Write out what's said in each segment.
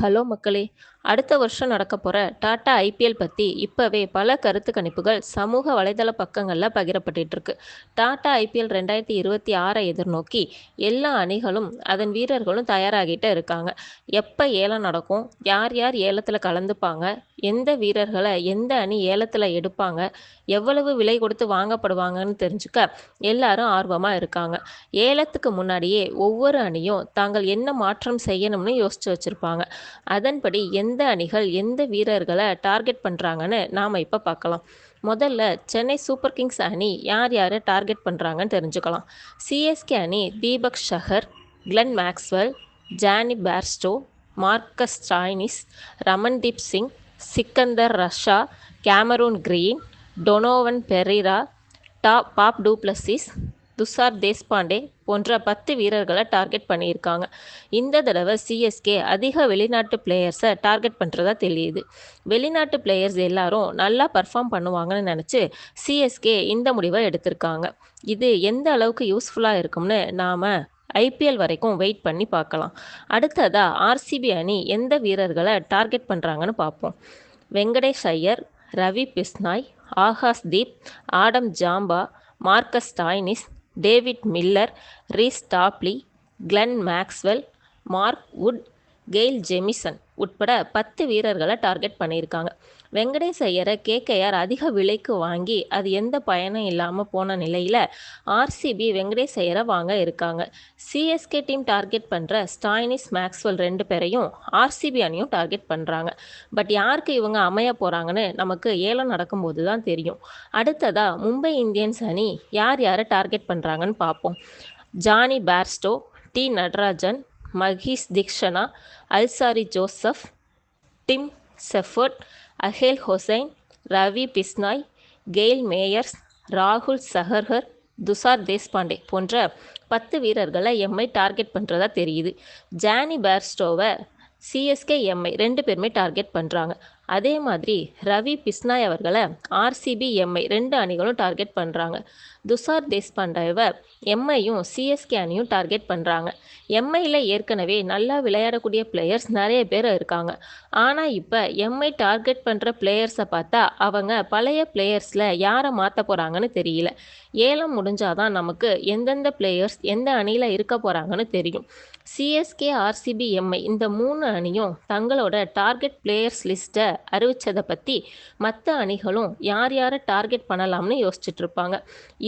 Hello மக்களே அடுத்த வருஷம் நடக்க போகிற டாடா ஐபிஎல் பற்றி இப்போவே பல கருத்து கணிப்புகள் சமூக வலைதள பக்கங்களில் பகிரப்பட்டுட்டு இருக்கு. டாடா ஐபிஎல் ரெண்டாயிரத்தி இருபத்தி ஆறை எதிர்நோக்கி எல்லா அணிகளும் அதன் வீரர்களும் தயாராகிட்டு இருக்காங்க. எப்போ ஏலம் நடக்கும் யார் யார் ஏலத்தில் கலந்துப்பாங்க எந்த வீரர்களை எந்த அணி ஏலத்தில் எடுப்பாங்க எவ்வளவு விலை கொடுத்து வாங்கப்படுவாங்கன்னு தெரிஞ்சுக்க எல்லாரும் ஆர்வமாக இருக்காங்க. ஏலத்துக்கு முன்னாடியே ஒவ்வொரு அணியும் தாங்கள் என்ன மாற்றம் செய்யணும்னு யோசிச்சு வச்சுருப்பாங்க. அதன்படி எந்த அணிகள் எந்த வீரர்களை டார்கெட் பண்ணுறாங்கன்னு நாம் இப்போ பார்க்கலாம். முதல்ல சென்னை சூப்பர் கிங்ஸ் அணி யார் யாரை டார்கெட் பண்ணுறாங்கன்னு தெரிஞ்சுக்கலாம். சிஎஸ்கே அணி Deepak Chahar Glenn Maxwell Jonny Bairstow Marcus Stoinis Ramandeep Singh Sikandar Raza Cameron Green Donovan Ferreira டா பாப் டூப்ளசிஸ் துஷார் தேஷ்பாண்டே போன்ற பத்து வீரர்களை டார்கெட் பண்ணியிருக்காங்க. இந்த தடவை சிஎஸ்கே அதிக வெளிநாட்டு பிளேயர்ஸை டார்கெட் பண்ணுறதா தெரியுது. வெளிநாட்டு பிளேயர்ஸ் எல்லாரும் நல்லா பர்ஃபார்ம் பண்ணுவாங்கன்னு நினச்சி சிஎஸ்கே இந்த முடிவை எடுத்திருக்காங்க. இது எந்த அளவுக்கு யூஸ்ஃபுல்லாக இருக்கும்னு நாம் ஐபிஎல் வரைக்கும் வெயிட் பண்ணி பார்க்கலாம். அடுத்ததாக ஆர்சிபி அணி எந்த வீரர்களை டார்கெட் பண்ணுறாங்கன்னு பார்ப்போம். Venkatesh Iyer Ravi Bishnoi Akash Deep Adam Zampa Marcus Stoinis David Miller Reece Topley Glenn Maxwell Mark Wood Kyle Jamieson உட்பட பத்து வீரர்களை டார்கெட் பண்ணியிருக்காங்க. வெங்கடேஷ் ஐயரை கேகேஆர் அதிக விலைக்கு வாங்கி அது எந்த பயனும் இல்லாமல் போன நிலையில் ஆர்சிபி வெங்கடேஷ் ஐயரை வாங்க இருக்காங்க. சிஎஸ்கே டீம் டார்கெட் பண்ணுற ஸ்டாய்னிஸ் மேக்ஸ்வெல் ரெண்டு பேரையும் ஆர்சிபி அணியும் டார்கெட் பண்ணுறாங்க பட் யாருக்கு இவங்க அமைய போகிறாங்கன்னு நமக்கு ஏலம் நடக்கும்போது தான் தெரியும். அடுத்ததாக மும்பை இந்தியன்ஸ் அணி யார் யாரை டார்கெட் பண்ணுறாங்கன்னு பார்ப்போம். Jonny Bairstow T. Natarajan Maheesh Theekshana Alzarri Joseph Tim Seifert Akeal Hosein Ravi Bishnoi Kyle Mayers ராகுல் சஹர்ஹர் துஷார் தேஷ்பாண்டே போன்ற பத்து வீரர்களை எம்ஐ டார்கெட் பண்ணுறதா தெரியுது. ஜானி பேர்ஸ்டோவை சிஎஸ்கே எம்ஐ ரெண்டு பேருமே டார்கெட் பண்ணுறாங்க அதே மாதிரி ரவி பிஸ்னாய் அவர்களை ஆர்சிபி எம்ஐ ரெண்டு அணிகளும் டார்கெட் பண்ணுறாங்க துஷார் தேஷ்பாண்டேவை எம்ஐயும் சிஎஸ்கே அணியும் டார்கெட் பண்ணுறாங்க எம்ஐயில் ஏற்கனவே நல்லா விளையாடக்கூடிய பிளேயர்ஸ் நிறைய பேர் இருக்காங்க. ஆனால் இப்போ எம்ஐ டார்கெட் பண்ணுற பிளேயர்ஸை பார்த்தா அவங்க பழைய பிளேயர்ஸில் யாரை மாற்ற போகிறாங்கன்னு தெரியல. ஏலம் முடிஞ்சாதான் நமக்கு எந்தெந்த பிளேயர்ஸ் எந்த அணியில் இருக்க போகிறாங்கன்னு தெரியும். சிஎஸ்கே ஆர்சிபி எம்ஐ இந்த மூணு அணியும் தங்களோட டார்கெட் பிளேயர்ஸ் லிஸ்ட்டை அறிவித்ததை பற்றி மற்ற அணிகளும் யார் யாரை டார்கெட் பண்ணலாம்னு யோசிச்சுட்டு இருப்பாங்க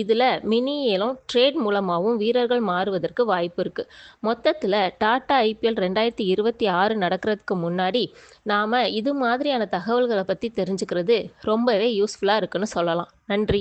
இதில் மினி ஏலம் ட்ரேட் மூலமாகவும் வீரர்கள் மாறுவதற்கு வாய்ப்பு இருக்குது மொத்தத்தில் டாடா ஐபிஎல் ரெண்டாயிரத்தி இருபத்தி ஆறு நடக்கிறதுக்கு முன்னாடி நாம் இது மாதிரியான தகவல்களை பற்றி தெரிஞ்சுக்கிறது ரொம்பவே யூஸ்ஃபுல்லாக இருக்குன்னு சொல்லலாம். நன்றி.